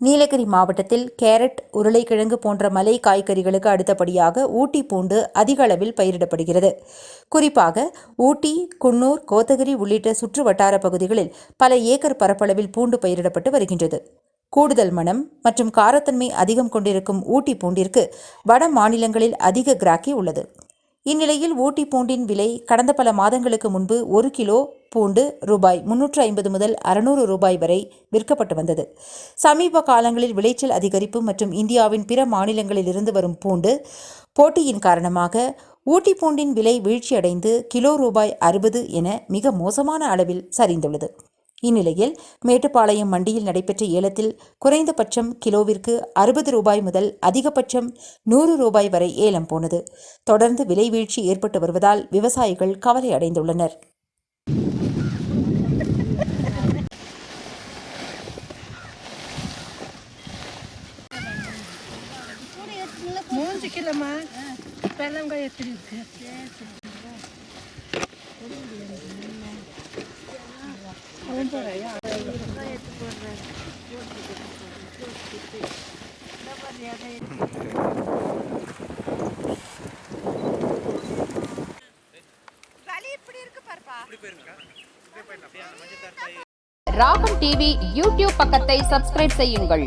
நீலகிரி மாவட்டத்தில் கேரட் உருளைக்கிழங்கு போன்ற மலை காய்கறிகளுக்கு அடுத்தபடியாக ஊட்டி பூண்டு அதிக அளவில் பயிரிடப்படுகிறது. குறிப்பாக ஊட்டி குன்னூர் கோத்தகிரி உள்ளிட்ட சுற்று வட்டார பகுதிகளில் பல ஏக்கர் பரப்பளவில் பூண்டு பயிரிடப்பட்டு வருகின்றது. கூடுதல் மனம் மற்றும் காரத்தன்மை அதிகம் கொண்டிருக்கும் ஊட்டி பூண்டிற்கு வட மாநிலங்களில் அதிக கிராக்கி உள்ளது. இந்நிலையில் ஊட்டி பூண்டின் விலை கடந்த பல மாதங்களுக்கு முன்பு ஒரு கிலோ பூண்டு ரூபாய் முன்னூற்று ஐம்பது முதல் அறுநூறு ரூபாய் வரை விற்கப்பட்டு வந்தது. சமீப காலங்களில் விளைச்சல் அதிகரிப்பு மற்றும் இந்தியாவின் பிற மாநிலங்களில் இருந்து வரும் பூண்டு போட்டியின் காரணமாக ஊட்டி பூண்டின் விலை வீழ்ச்சியடைந்து கிலோ ரூபாய் அறுபது என மிக மோசமான அளவில் சரிந்துள்ளது. இந்நிலையில் மேட்டுப்பாளையம் மண்டியில் நடைபெற்ற ஏலத்தில் குறைந்தபட்சம் கிலோவிற்கு அறுபது ரூபாய் முதல் அதிகபட்சம் நூறு ரூபாய் வரை ஏலம் போனது. தொடர்ந்து விலை வீழ்ச்சி ஏற்பட்டு வருவதால் விவசாயிகள் கவலை அடைந்துள்ளனர். மூஞ்சிக்கலம்மா வெள்ளங்காய் எப்படி இருக்கு? ராகம் டிவி யூடியூப் பக்கத்தை சப்ஸ்கிரைப் செய்யுங்கள்